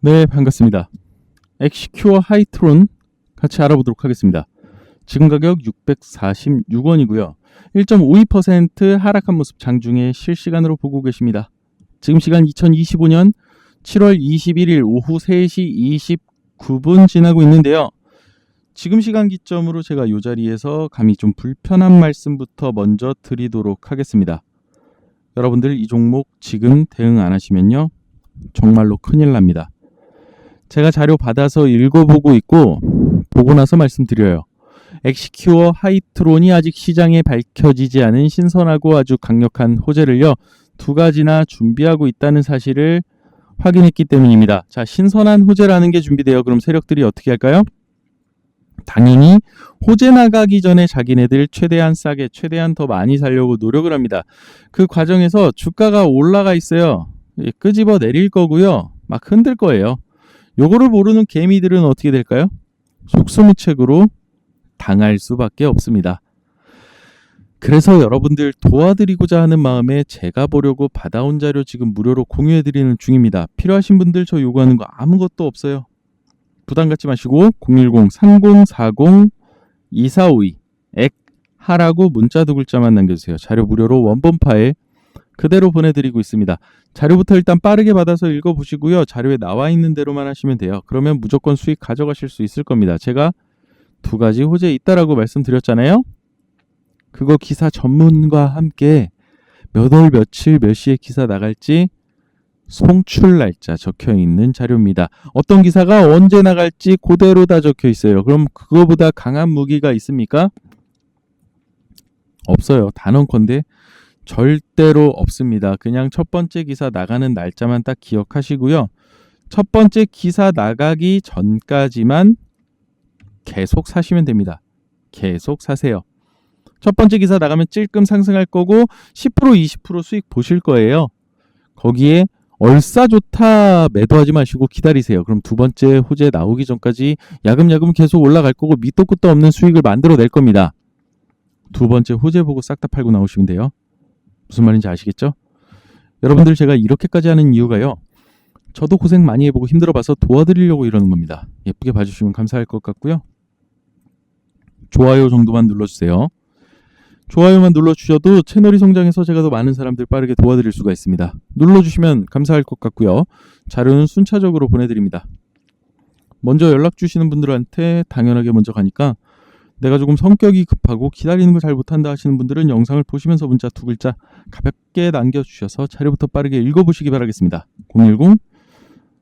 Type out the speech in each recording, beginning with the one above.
네, 반갑습니다. 엑시큐어 하이트론 같이 알아보도록 하겠습니다. 지금 가격 646원이고요. 1.52% 하락한 모습 장중에 실시간으로 보고 계십니다. 지금 시간 2025년 7월 21일 오후 3시 29분 지나고 있는데요. 지금 시간 기점으로 제가 이 자리에서 감히 좀 불편한 말씀부터 먼저 드리도록 하겠습니다. 여러분들 이 종목 지금 대응 안 하시면요. 정말로 큰일 납니다. 제가 자료 받아서 읽어보고 있고 보고 나서 말씀드려요. 엑시큐어 하이트론이 아직 시장에 밝혀지지 않은 신선하고 아주 강력한 호재를요. 두 가지나 준비하고 있다는 사실을 확인했기 때문입니다. 자, 신선한 호재라는 게 준비돼요. 그럼 세력들이 어떻게 할까요? 당연히 호재 나가기 전에 자기네들 최대한 싸게 최대한 더 많이 살려고 노력을 합니다. 그 과정에서 주가가 올라가 있어요. 예, 끄집어 내릴 거고요. 막 흔들 거예요. 요거를 모르는 개미들은 어떻게 될까요? 속수무책으로 당할 수밖에 없습니다. 그래서 여러분들 도와드리고자 하는 마음에 제가 보려고 받아온 자료 지금 무료로 공유해드리는 중입니다. 필요하신 분들 저 요구하는 거 아무것도 없어요. 부담 갖지 마시고 010-3040-2452 액 하라고 문자 두 글자만 남겨주세요. 자료 무료로 원본 파일 그대로 보내드리고 있습니다. 자료부터 일단 빠르게 받아서 읽어보시고요. 자료에 나와 있는 대로만 하시면 돼요. 그러면 무조건 수익 가져가실 수 있을 겁니다. 제가 두 가지 호재 있다라고 말씀드렸잖아요. 그거 기사 전문과 함께 몇 월 며칠 몇 시에 기사 나갈지 송출 날짜 적혀 있는 자료입니다. 어떤 기사가 언제 나갈지 그대로 다 적혀 있어요. 그럼 그거보다 강한 무기가 있습니까? 없어요. 단언컨대 절대로 없습니다. 그냥 첫 번째 기사 나가는 날짜만 딱 기억하시고요. 첫 번째 기사 나가기 전까지만 계속 사시면 됩니다. 계속 사세요. 첫 번째 기사 나가면 찔끔 상승할 거고 10% 20% 수익 보실 거예요. 거기에 얼싸 좋다 매도하지 마시고 기다리세요. 그럼 두 번째 호재 나오기 전까지 야금야금 계속 올라갈 거고 밑도 끝도 없는 수익을 만들어낼 겁니다. 두 번째 호재 보고 싹 다 팔고 나오시면 돼요. 무슨 말인지 아시겠죠? 여러분들 제가 이렇게까지 하는 이유가요. 저도 고생 많이 해보고 힘들어봐서 도와드리려고 이러는 겁니다. 예쁘게 봐주시면 감사할 것 같고요. 좋아요 정도만 눌러주세요. 좋아요만 눌러주셔도 채널이 성장해서 제가 더 많은 사람들 빠르게 도와드릴 수가 있습니다. 눌러주시면 감사할 것 같고요. 자료는 순차적으로 보내드립니다. 먼저 연락 주시는 분들한테 당연하게 먼저 가니까 내가 조금 성격이 급하고 기다리는 걸 잘 못한다 하시는 분들은 영상을 보시면서 문자 두 글자 가볍게 남겨주셔서 자료부터 빠르게 읽어보시기 바라겠습니다. 010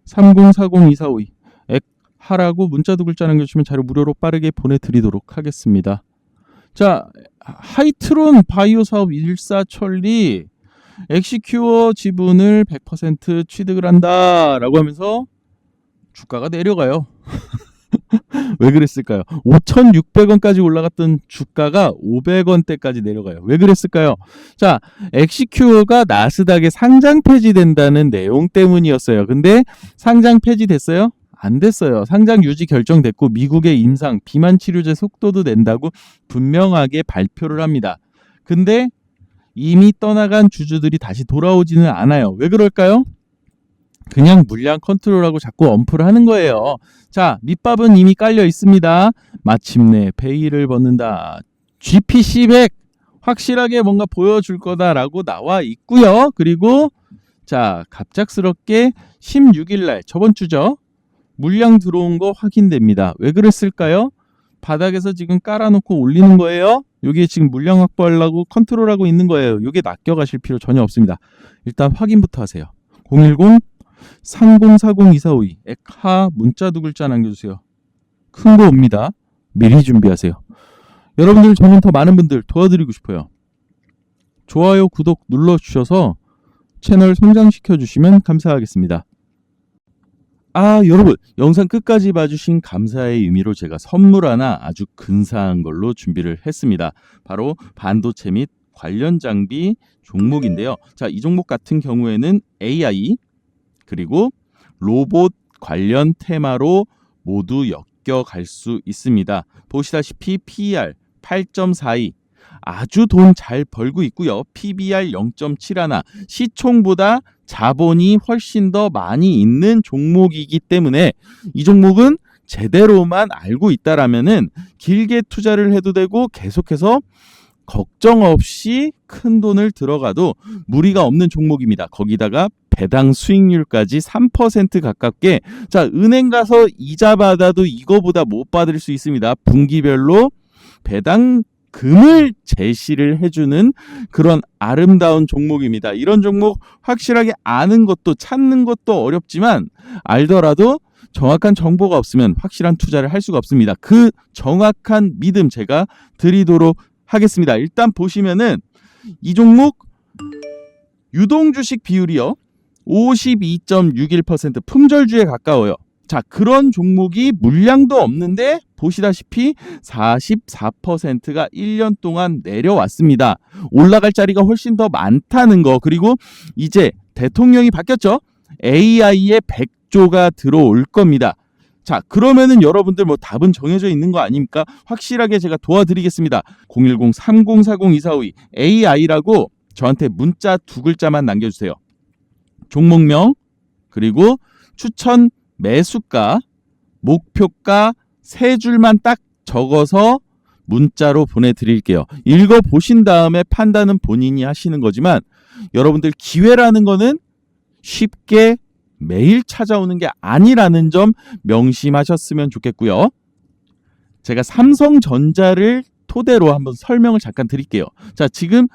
3040-2452액 하라고 문자 두 글자 남겨주시면 자료 무료로 빠르게 보내드리도록 하겠습니다. 자, 하이트론 바이오 사업 일사천리 엑시큐어 지분을 100% 취득을 한다라고 하면서 주가가 내려가요. 왜 그랬을까요? 5,600원까지 올라갔던 주가가 500원대까지 내려가요. 왜 그랬을까요? 자, 엑시큐어가 나스닥에 상장 폐지된다는 내용 때문이었어요. 근데 상장 폐지됐어요? 안 됐어요. 상장 유지 결정됐고 미국의 임상 비만 치료제 속도도 낸다고 분명하게 발표를 합니다. 근데 이미 떠나간 주주들이 다시 돌아오지는 않아요. 왜 그럴까요? 그냥 물량 컨트롤하고 자꾸 엄프를 하는 거예요. 자, 밑밥은 이미 깔려 있습니다. 마침내 페이를 벗는다. GPC100 확실하게 뭔가 보여줄 거다라고 나와 있고요. 그리고 자, 갑작스럽게 16일 날 저번 주죠. 물량 들어온 거 확인됩니다. 왜 그랬을까요? 바닥에서 지금 깔아놓고 올리는 거예요. 여기에 지금 물량 확보하려고 컨트롤하고 있는 거예요. 이게 낚여가실 필요 전혀 없습니다. 일단 확인부터 하세요. 010 3040-2452 액하 문자 두 글자 남겨주세요. 큰 거 옵니다. 미리 준비하세요. 여러분들 저는 더 많은 분들 도와드리고 싶어요. 좋아요, 구독 눌러주셔서 채널 성장시켜 주시면 감사하겠습니다. 아, 여러분, 영상 끝까지 봐주신 감사의 의미로 제가 선물 하나 아주 근사한 걸로 준비를 했습니다. 바로 반도체 및 관련 장비 종목인데요. 자, 이 종목 같은 경우에는 AI, 그리고 로봇 관련 테마로 모두 엮여갈 수 있습니다. 보시다시피 PER 8.42 아주 돈 잘 벌고 있고요. PBR 0.71 시총보다 자본이 훨씬 더 많이 있는 종목이기 때문에 이 종목은 제대로만 알고 있다라면은 길게 투자를 해도 되고 계속해서 걱정 없이 큰 돈을 들어가도 무리가 없는 종목입니다. 거기다가 배당 수익률까지 3% 가깝게 자 은행 가서 이자 받아도 이거보다 못 받을 수 있습니다. 분기별로 배당 금을 제시를 해주는 그런 아름다운 종목입니다. 이런 종목 확실하게 아는 것도 찾는 것도 어렵지만 알더라도 정확한 정보가 없으면 확실한 투자를 할 수가 없습니다. 그 정확한 믿음 제가 드리도록 하겠습니다. 일단 보시면은 이 종목 유동 주식 비율이요. 52.61% 품절주에 가까워요. 자, 그런 종목이 물량도 없는데 보시다시피 44%가 1년 동안 내려왔습니다. 올라갈 자리가 훨씬 더 많다는 거. 그리고 이제 대통령이 바뀌었죠. AI의 100조가 들어올 겁니다. 자, 그러면은 여러분들 뭐 답은 정해져 있는 거 아닙니까? 확실하게 제가 도와드리겠습니다. 010-3040-2452 AI라고 저한테 문자 두 글자만 남겨주세요. 종목명, 그리고 추천 매수가, 목표가 세 줄만 딱 적어서 문자로 보내드릴게요. 읽어 보신 다음에 판단은 본인이 하시는 거지만 여러분들 기회라는 거는 쉽게 매일 찾아오는 게 아니라는 점 명심하셨으면 좋겠고요. 제가 삼성전자를 토대로 한번 설명을 잠깐 드릴게요. 자, 지금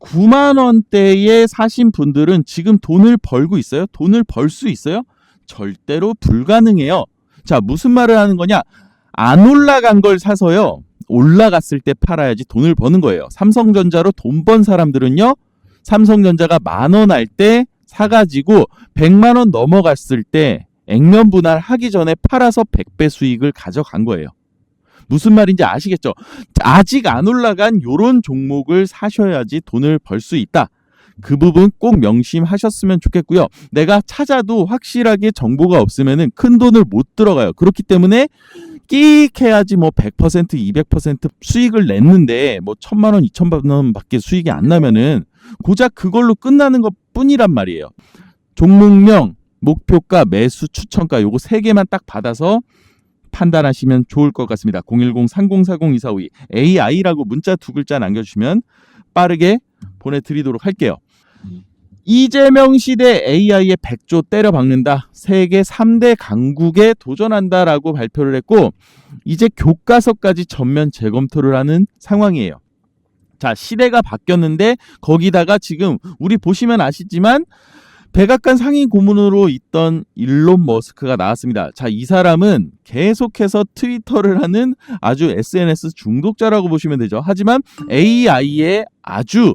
9만 원대에 사신 분들은 지금 돈을 벌고 있어요? 돈을 벌 수 있어요? 절대로 불가능해요. 자, 무슨 말을 하는 거냐? 안 올라간 걸 사서요. 올라갔을 때 팔아야지 돈을 버는 거예요. 삼성전자로 돈 번 사람들은요. 삼성전자가 만 원 할 때 사가지고 100만 원 넘어갔을 때 액면 분할 하기 전에 팔아서 100배 수익을 가져간 거예요. 무슨 말인지 아시겠죠? 아직 안 올라간 요런 종목을 사셔야지 돈을 벌 수 있다. 그 부분 꼭 명심하셨으면 좋겠고요. 내가 찾아도 확실하게 정보가 없으면은 큰 돈을 못 들어가요. 그렇기 때문에 끼익 해야지 뭐 100%, 200% 수익을 냈는데 뭐 천만 원, 이천만 원밖에 수익이 안 나면은 고작 그걸로 끝나는 것 뿐이란 말이에요. 종목명, 목표가, 매수, 추천가 요거 세 개만 딱 받아서 판단하시면 좋을 것 같습니다. 010-3040-2452 AI라고 문자 두 글자 남겨주시면 빠르게 보내드리도록 할게요. 이재명 시대 AI의 100조 때려 박는다. 세계 3대 강국에 도전한다라고 발표를 했고 이제 교과서까지 전면 재검토를 하는 상황이에요. 자, 시대가 바뀌었는데 거기다가 지금 우리 보시면 아시지만 백악관 상임 고문으로 있던 일론 머스크가 나왔습니다. 자, 이 사람은 계속해서 트위터를 하는 아주 SNS 중독자라고 보시면 되죠. 하지만 AI에 아주